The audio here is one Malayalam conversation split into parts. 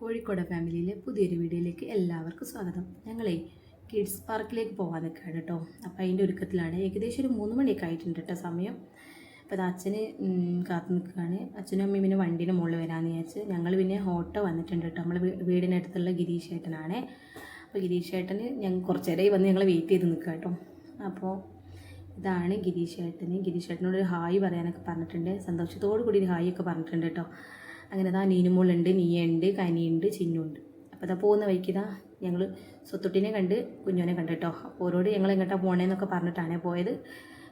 കോഴിക്കോട് ഫാമിലിയിലെ പുതിയൊരു വീഡിയോയിലേക്ക് എല്ലാവർക്കും സ്വാഗതം. ഞങ്ങളെ കിഡ്സ് പാർക്കിലേക്ക് പോകാൻ നിൽക്കുകയാണ് കേട്ടോ. അപ്പോൾ അതിന്റെ ഒരുക്കത്തിലാണ്. ഏകദേശം ഒരു മൂന്ന് മണിയൊക്കെ ആയിട്ടുണ്ട് കേട്ടോ സമയം. അപ്പോൾ അത് അച്ഛന് കാത്തു നിൽക്കുകയാണ്. അച്ഛനും അമ്മയും പിന്നെ വണ്ടീന്റെ മുകളിൽ വരാമെന്ന് വിചാരിച്ച് ഞങ്ങൾ പിന്നെ ഓട്ടോ വന്നിട്ടുണ്ട് കേട്ടോ. നമ്മൾ വീടിനടുത്തുള്ള ഗിരീഷ് ഏട്ടനാണ്. അപ്പോൾ ഗിരീഷ് ഏട്ടന് ഞങ്ങൾ കുറച്ച് നേരമായി വന്ന് ഞങ്ങൾ വെയിറ്റ് ചെയ്ത് നിൽക്കുക കേട്ടോ. അപ്പോൾ ഇതാണ് ഗിരീഷ് ഏട്ടന്. ഗിരീഷ് ഏട്ടനോട് ഒരു ഹായ് പറയാനൊക്കെ പറഞ്ഞിട്ടുണ്ട്. സന്തോഷത്തോടു കൂടി ഒരു ഹായ് ഒക്കെ പറഞ്ഞിട്ടുണ്ട് കേട്ടോ. അങ്ങനെ താ നീനുമോളുണ്ട് നീയുണ്ട് കനിയുണ്ട് ചിന്നുണ്ട്. അപ്പോൾ അതാ പോകുന്ന വഴിക്ക് ഇതാ ഞങ്ങൾ സ്വത്തുട്ടിനെ കണ്ട് കുഞ്ഞോനെ കണ്ട് കേട്ടോ. അപ്പോൾ ഓരോട് ഞങ്ങൾ എങ്ങോട്ടാണ് പോകണേന്നൊക്കെ പറഞ്ഞിട്ടാണ് പോയത്.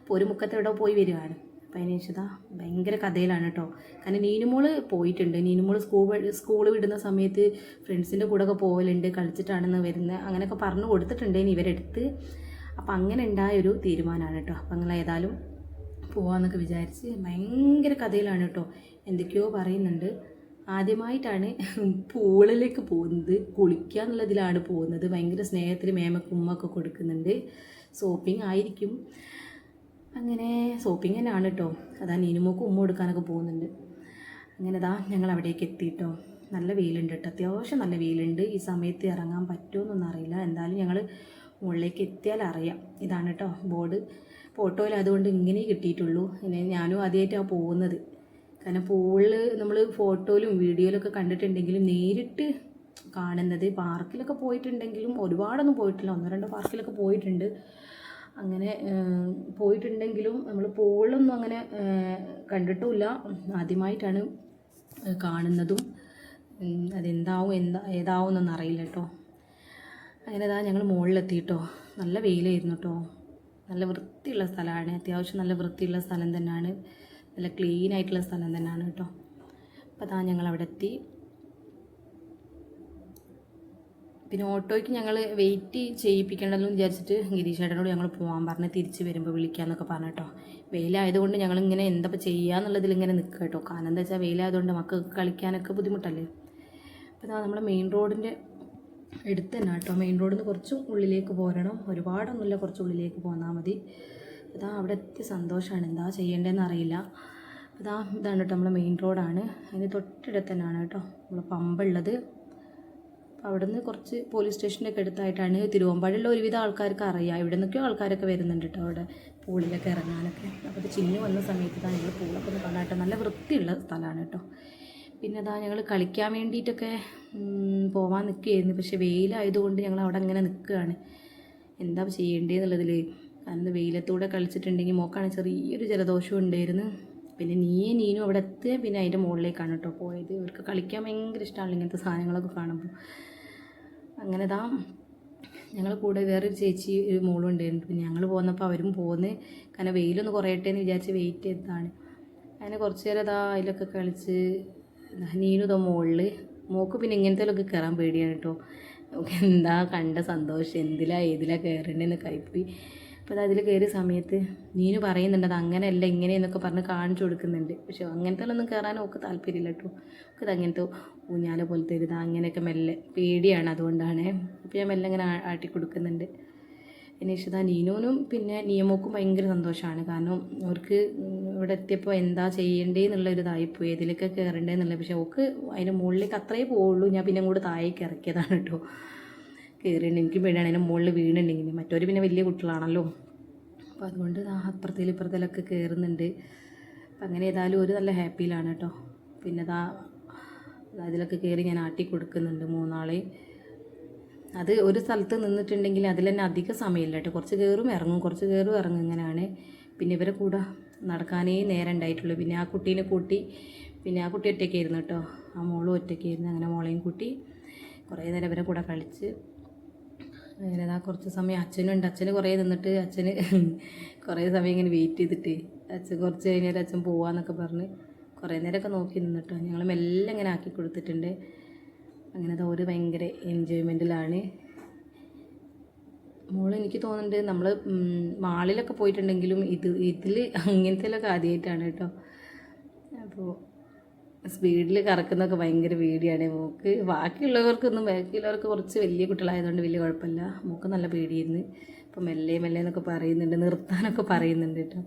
അപ്പോൾ ഒരു മുക്കത്തെവിടെ പോയി വരികയാണ്. അപ്പോൾ അതിന് വെച്ചതാ ഭയങ്കര കഥയിലാണ് കേട്ടോ. കാരണം നീനുമോൾ പോയിട്ടുണ്ട്. നീനുമോൾ സ്കൂൾ സ്കൂൾ വിടുന്ന സമയത്ത് ഫ്രണ്ട്സിന്റെ കൂടെ ഒക്കെ പോകലുണ്ട് കളിച്ചിട്ടാണെന്ന് വരുന്നത് അങ്ങനെയൊക്കെ പറഞ്ഞു കൊടുത്തിട്ടുണ്ട് ഇവരെടുത്ത്. അപ്പം അങ്ങനെ ഉണ്ടായ ഒരു തീരുമാനമാണ് കേട്ടോ. അപ്പം നിങ്ങൾ ഏതായാലും പോവാന്നൊക്കെ വിചാരിച്ച് ഭയങ്കര കഥയിലാണ് കേട്ടോ എന്തൊക്കെയോ പറയുന്നുണ്ട്. ആദ്യമായിട്ടാണ് പൂളിലേക്ക് പോകുന്നത്. കുളിക്കുക എന്നുള്ളതിലാണ് പോകുന്നത്. ഭയങ്കര സ്നേഹത്തിൽ മേമക്ക് ഉമ്മൊക്കെ കൊടുക്കുന്നുണ്ട്. സോപ്പിംഗ് ആയിരിക്കും. അങ്ങനെ സോപ്പിംഗ് തന്നെയാണ് കേട്ടോ. അതാ നീനുമോക്ക് ഉമ്മ കൊടുക്കാനൊക്കെ പോകുന്നുണ്ട്. അങ്ങനെ ദാ ഞങ്ങൾ അവിടേക്ക് എത്തിയിട്ടോ നല്ല വെയിലുണ്ട് കേട്ടോ. അത്യാവശ്യം നല്ല വെയിലുണ്ട്. ഈ സമയത്ത് ഇറങ്ങാൻ പറ്റുമോ എന്നൊന്നും അറിയില്ല. എന്തായാലും ഞങ്ങൾ മുകളിലേക്ക് എത്തിയാൽ അറിയാം ഇതാണ് കേട്ടോ ബോർഡ്. ഫോട്ടോയിൽ അതുകൊണ്ട് ഇങ്ങനെ കിട്ടിയിട്ടുള്ളൂ. പിന്നെ ഞാനും ആദ്യമായിട്ടാണ് പോകുന്നത്. കാരണം പൂളിൽ നമ്മൾ ഫോട്ടോയിലും വീഡിയോയിലൊക്കെ കണ്ടിട്ടുണ്ടെങ്കിലും നേരിട്ട് കാണുന്നത് പാർക്കിലൊക്കെ പോയിട്ടുണ്ടെങ്കിലും ഒരുപാടൊന്നും പോയിട്ടില്ല. ഒന്നോ രണ്ടോ പാർക്കിലൊക്കെ പോയിട്ടുണ്ട്. അങ്ങനെ പോയിട്ടുണ്ടെങ്കിലും നമ്മൾ പൂളിലൊന്നും അങ്ങനെ കണ്ടിട്ടുമില്ല. ആദ്യമായിട്ടാണ് കാണുന്നതും അതെന്താവും എന്താ ഏതാവും എന്നൊന്നും അറിയില്ല കേട്ടോ. അങ്ങനെ ഇതാ ഞങ്ങൾ മുകളിലെത്തിയിട്ടോ നല്ല വെയിലായിരുന്നു കേട്ടോ. നല്ല വൃത്തിയുള്ള സ്ഥലമാണ്. അത്യാവശ്യം നല്ല വൃത്തിയുള്ള സ്ഥലം തന്നെയാണ്. നല്ല ക്ലീൻ ആയിട്ടുള്ള സ്ഥലം തന്നെയാണ് കേട്ടോ. അപ്പോൾ അതാ ഞങ്ങൾ അവിടെ എത്തി. പിന്നെ ഓട്ടോയ്ക്ക് ഞങ്ങൾ വെയിറ്റ് ചെയ്യിപ്പിക്കണ്ടല്ലോ വിചാരിച്ചിട്ട് ഗിരീഷ് ചേട്ടനോട് ഞങ്ങൾ പോകാൻ പറഞ്ഞ് തിരിച്ച് വരുമ്പോൾ വിളിക്കാമെന്നൊക്കെ പറഞ്ഞു കേട്ടോ. വെയിലായതുകൊണ്ട് ഞങ്ങൾ ഇങ്ങനെ എന്താ ചെയ്യുക ചെയ്യാന്നുള്ളതിൽ ഇങ്ങനെ നിൽക്കുക കേട്ടോ. കാരണം എന്താ വെച്ചാൽ വെയിലായതുകൊണ്ട് മക്കൾക്ക് കളിക്കാനൊക്കെ ബുദ്ധിമുട്ടല്ലേ? അപ്പോൾ നമ്മുടെ മെയിൻ റോഡിന്റെ അടുത്ത് തന്നെ കേട്ടോ. മെയിൻ റോഡിൽ നിന്ന് കുറച്ച് ഉള്ളിലേക്ക് പോരണം. ഒരുപാടൊന്നുമില്ല കുറച്ച് ഉള്ളിലേക്ക് പോന്നാൽ മതി. അതാ അവിടെ എത്തി സന്തോഷമാണ് എന്താ ചെയ്യേണ്ടതെന്ന് അറിയില്ല. അതാ ഇതാണ് കേട്ടോ നമ്മൾ മെയിൻ റോഡാണ് അതിന് തൊട്ടടുത്ത് തന്നെയാണ് കേട്ടോ നമ്മൾ പമ്പുള്ളത് അവിടെ നിന്ന് കുറച്ച് പോലീസ് സ്റ്റേഷനൊക്കെ അടുത്തായിട്ടാണ് തിരുവമ്പാടിയുള്ള ഒരുവിധ ആൾക്കാർക്ക് അറിയാം. ഇവിടെ നിന്നൊക്കെയോ ആൾക്കാരൊക്കെ വരുന്നുണ്ട് കേട്ടോ അവിടെ പൂളിലൊക്കെ ഇറങ്ങാനൊക്കെ. അപ്പോൾ ചിന്നു വന്ന സമയത്ത് തന്നെ ഞങ്ങൾ പൂളൊക്കെ ഒന്ന് കണ്ടാട്ടോ നല്ല വൃത്തിയുള്ള സ്ഥലമാണ് കേട്ടോ. പിന്നെ അതാ ഞങ്ങൾ കളിക്കാൻ വേണ്ടിയിട്ടൊക്കെ പോവാൻ നിൽക്കുകയായിരുന്നു. പക്ഷെ വെയിലായതുകൊണ്ട് ഞങ്ങൾ അവിടെ അങ്ങനെ നിൽക്കുകയാണ്. എന്താ ചെയ്യേണ്ടതെന്നുള്ളതിൽ കാരണം വെയിലത്തൂടെ കളിച്ചിട്ടുണ്ടെങ്കിൽ മോക്കാണ് ചെറിയൊരു ജലദോഷം ഉണ്ടായിരുന്നു. പിന്നെ നീയെ നീനും അവിടെ എത്തുക പിന്നെ അതിന്റെ മുകളിലേക്കാണ് കേട്ടോ പോയത്. ഇവർക്ക് കളിക്കാൻ ഭയങ്കര ഇഷ്ടമാണ് ഇങ്ങനത്തെ സാധനങ്ങളൊക്കെ കാണുമ്പോൾ. അങ്ങനെ താ ഞങ്ങൾ കൂടെ വേറൊരു ചേച്ചി ഒരു മോളും ഉണ്ടായിരുന്നു. പിന്നെ ഞങ്ങൾ പോന്നപ്പോൾ അവരും പോന്ന് കാരണം വെയിലൊന്ന് കുറയട്ടെ എന്ന് വിചാരിച്ച് വെയിറ്റ് ചെയ്തതാണ്. അങ്ങനെ കുറച്ച് നേരം അതാ അതിലൊക്കെ കളിച്ച് നീനും ഇതാ മുകളിൽ മോക്ക് പിന്നെ ഇങ്ങനത്തേലൊക്കെ കയറാൻ പേടിയാണ് കേട്ടോ നമുക്ക് എന്താ കണ്ട സന്തോഷം എന്തിലാ ഏതിലാ കയറേണ്ടതെന്ന് കൈപ്പി അപ്പോൾ അത് അതിൽ കയറിയ സമയത്ത് നീനു പറയുന്നുണ്ട് അത് അങ്ങനെയല്ല ഇങ്ങനെയെന്നൊക്കെ പറഞ്ഞ് കാണിച്ചു കൊടുക്കുന്നുണ്ട്. പക്ഷെ അങ്ങനത്തെ ഒന്നും കയറാൻ ഒക്കെ താല്പര്യമില്ല കേട്ടോ ഒക്കെ ഇത് അങ്ങനത്തെ ഊഞ്ഞാല പോലത്തെ ഒരു ഇതാ അങ്ങനെയൊക്കെ മെല്ലെ പേടിയാണ് അതുകൊണ്ടാണ്. അപ്പോൾ ഞാൻ മെല്ലെ ഇങ്ങനെ ആട്ടി കൊടുക്കുന്നുണ്ട്. പിന്നെ ഇഷ്ടത നീനൂനും പിന്നെ നിയമോക്കും ഭയങ്കര സന്തോഷമാണ്. കാരണം അവർക്ക് ഇവിടെ എത്തിയപ്പോൾ എന്താ ചെയ്യേണ്ടേ എന്നുള്ള ഒരു ഇതായിപ്പോയി. ഇതിലൊക്കെ കയറണ്ടേ എന്നുള്ളത് പക്ഷെ ഓക്ക് അതിന്റെ മുകളിലേക്ക് അത്രേ പോവുള്ളൂ. ഞാൻ പിന്നെ അങ്ങോട്ട് താഴേക്ക് ഇറക്കിയതാണ് കേട്ടോ. കയറിയിട്ടുണ്ട് എനിക്ക് പേടിയാണ്. അതിന്റെ മുകളിൽ വീണുണ്ടെങ്കിൽ മറ്റവർ പിന്നെ വലിയ കുട്ടികളാണല്ലോ. അപ്പോൾ അതുകൊണ്ട് അപ്പുറത്തേലും ഇപ്പുറത്തേലൊക്കെ കയറുന്നുണ്ട് അപ്പം അങ്ങനെ ഏതായാലും ഒരു നല്ല ഹാപ്പിയിലാണ് കേട്ടോ. പിന്നെ ഇതാ അതിലൊക്കെ കയറി ഞാൻ ആട്ടി കൊടുക്കുന്നുണ്ട് മൂന്നാളെ. അത് ഒരു സ്ഥലത്ത് നിന്നിട്ടുണ്ടെങ്കിൽ അതിൽ തന്നെ അധിക സമയമില്ല കേട്ടോ. കുറച്ച് കയറും ഇറങ്ങും. കുറച്ച് കയറും ഇറങ്ങും. ഇങ്ങനെയാണ്. പിന്നെ ഇവരെ കൂടെ നടക്കാനേ നേരം ഉണ്ടായിട്ടുള്ളൂ. പിന്നെ ആ കുട്ടീനെ കൂട്ടി പിന്നെ ആ കുട്ടി ഒറ്റയ്ക്കായിരുന്നു കേട്ടോ. ആ മോളും ഒറ്റയ്ക്കായിരുന്നു. അങ്ങനെ മോളെയും കൂട്ടി കുറേ നേരം ഇവരെ കൂടെ കളിച്ച് അങ്ങനെ ആ കുറച്ച് സമയം അച്ഛനും ഉണ്ട്. അച്ഛന് കുറേ നിന്നിട്ട് അച്ഛന് കുറേ സമയം ഇങ്ങനെ വെയിറ്റ് ചെയ്തിട്ട് അച്ഛൻ കുറച്ച് കഴിഞ്ഞാൽ അച്ഛൻ പോവാന്നൊക്കെ പറഞ്ഞ് കുറേ നേരമൊക്കെ നോക്കി നിന്നിട്ടോ. ഞങ്ങൾ മെല്ലെ ഇങ്ങനെ ആക്കി കൊടുത്തിട്ടുണ്ട്. അങ്ങനെ അത് ഒരു ഭയങ്കര എൻജോയ്മെന്റിലാണ് മോൾ എനിക്ക് തോന്നുന്നുണ്ട് നമ്മൾ മാളിലൊക്കെ പോയിട്ടുണ്ടെങ്കിലും ഇത് ഇതിൽ അങ്ങനത്തേലൊക്കെ ആദ്യമായിട്ടാണ് കേട്ടോ. അപ്പോൾ സ്പീഡിൽ കറക്കുന്നതൊക്കെ ഭയങ്കര പേടിയാണ്. മോക്ക് ബാക്കിയുള്ളവർക്കൊന്നും ബാക്കിയുള്ളവർക്ക് കുറച്ച് വലിയ കുട്ടികളായതുകൊണ്ട് വലിയ കുഴപ്പമില്ല. മോക്ക് നല്ല പേടിയായിരുന്നു. അപ്പോൾ മെല്ലെ മെല്ലെ എന്നൊക്കെ പറയുന്നുണ്ട് നിർത്താനൊക്കെ പറയുന്നുണ്ട് കേട്ടോ.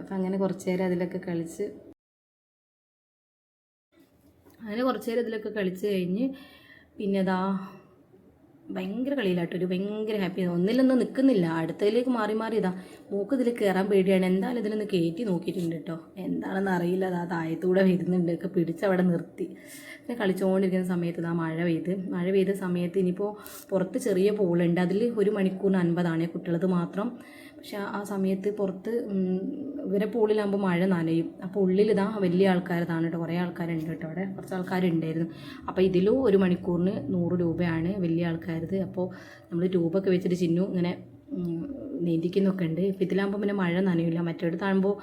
അപ്പം അങ്ങനെ കുറച്ച് നേരം അതിലൊക്കെ കളിച്ച് അങ്ങനെ കുറച്ച് നേരം ഇതിലൊക്കെ കളിച്ച് കഴിഞ്ഞ് പിന്നെ അതാ ഭയങ്കര കളിയിലാട്ടോ. ഒരു ഭയങ്കര ഹാപ്പി ഒന്നിലൊന്നും നിൽക്കുന്നില്ല അടുത്തതിലേക്ക് മാറി മാറി ഇതാ. മൂക്ക് ഇതിൽ കയറാൻ പേടിയാണ്. എന്തായാലും ഇതിലൊന്ന് കയറ്റി നോക്കിയിട്ടുണ്ട് കേട്ടോ. എന്താണെന്ന് അറിയില്ല. അതാ താഴത്തൂടെ വരുന്നുണ്ട്. ഒക്കെ പിടിച്ച് അവിടെ നിർത്തി. പിന്നെ കളിച്ചുകൊണ്ടിരിക്കുന്ന സമയത്ത് ഇതാ മഴ പെയ്ത്. മഴ പെയ്ത സമയത്ത് ഇനിയിപ്പോൾ പുറത്ത് ചെറിയ പൂളുണ്ട്. അതിൽ ഒരു മണിക്കൂറിന് അൻപതാണ് കുട്ടികളത് മാത്രം. പക്ഷെ ആ സമയത്ത് പുറത്ത് ഇവരെ പൂളിലാകുമ്പോൾ മഴ നനയും. അപ്പോൾ ഉള്ളിൽ ഇതാ വലിയ ആൾക്കാരതാണ് കേട്ടോ. കുറേ ആൾക്കാരുണ്ട് കേട്ടോ അവിടെ. കുറച്ച് ആൾക്കാരുണ്ടായിരുന്നു. അപ്പോൾ ഇതിലും ഒരു മണിക്കൂറിന് നൂറ് രൂപയാണ് വലിയ ആൾക്കാരത്. അപ്പോൾ നമ്മൾ രൂപയൊക്കെ വെച്ചിട്ട് ചിന്നു ഇങ്ങനെ നീന്തിക്കുന്നൊക്കെ ഉണ്ട്. ഇപ്പം ഇതിലാകുമ്പോൾ പിന്നെ മഴ നനയില്ല മറ്റേടത്താകുമ്പോൾ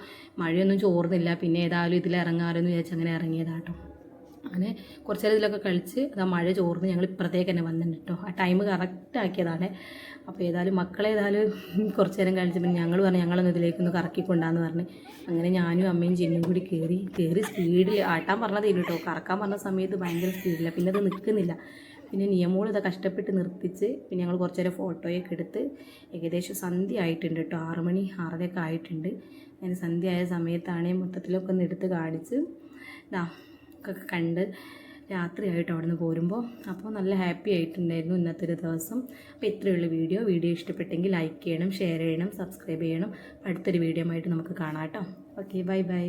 മഴയൊന്നും ചോർന്നില്ല. പിന്നെ ഏതായാലും ഇതിൽ ഇറങ്ങാറെന്ന് വിചാരിച്ച് അങ്ങനെ ഇറങ്ങിയതാട്ടോ അങ്ങനെ കുറച്ച് നേരം ഇതിലൊക്കെ കളിച്ച് ആ മഴ ചോർന്ന് ഞങ്ങൾ ഇപ്പുറത്തേക്ക് തന്നെ വന്നിട്ടുണ്ട്. കേട്ടോ ആ ടൈം കറക്റ്റ് ആക്കിയതാണ്. അപ്പോൾ ഏതായാലും മക്കളെ ഏതായാലും കുറച്ച് നേരം കളിച്ച് പിന്നെ ഞങ്ങൾ പറഞ്ഞു ഞങ്ങളൊന്ന് ഇതിലേക്കൊന്ന് കറക്കിക്കൊണ്ടാന്ന് പറഞ്ഞ്. അങ്ങനെ ഞാനും അമ്മയും ചിന്നും കൂടി കയറി കയറി സ്പീഡിൽ ആട്ടാൻ പറഞ്ഞതേ കേട്ടോ കറക്കാൻ പറഞ്ഞ സമയത്ത് ഭയങ്കര സ്പീഡില്ല പിന്നെ അത് നിൽക്കുന്നില്ല പിന്നെ നിയമോൾ ഇത് കഷ്ടപ്പെട്ട് നിർത്തിച്ച് പിന്നെ ഞങ്ങൾ കുറച്ച് നേരം ഫോട്ടോയൊക്കെ എടുത്ത് ഏകദേശം സന്ധ്യ ആയിട്ടുണ്ട് കേട്ടോ. ആറ് മണി ആറരയൊക്കെ ആയിട്ടുണ്ട്. അങ്ങനെ സന്ധ്യ ആയ സമയത്താണ് മൊത്തത്തിലൊക്കെ ഒന്ന് എടുത്ത് കാണിച്ച് ഇതാ ഒക്കെ കണ്ട് രാത്രിയായിട്ട് അവിടെ നിന്ന് പോരുമ്പോൾ അപ്പോൾ നല്ല ഹാപ്പി ആയിട്ടുണ്ടായിരുന്നു ഇന്നത്തെ ഒരു ദിവസം. അപ്പോൾ ഇത്രയുള്ള വീഡിയോ. വീഡിയോ ഇഷ്ടപ്പെട്ടെങ്കിൽ ലൈക്ക് ചെയ്യണം ഷെയർ ചെയ്യണം സബ്സ്ക്രൈബ് ചെയ്യണം. അടുത്തൊരു വീഡിയോ ആയിട്ട് നമുക്ക് കാണാം കേട്ടോ. Okay bye bye.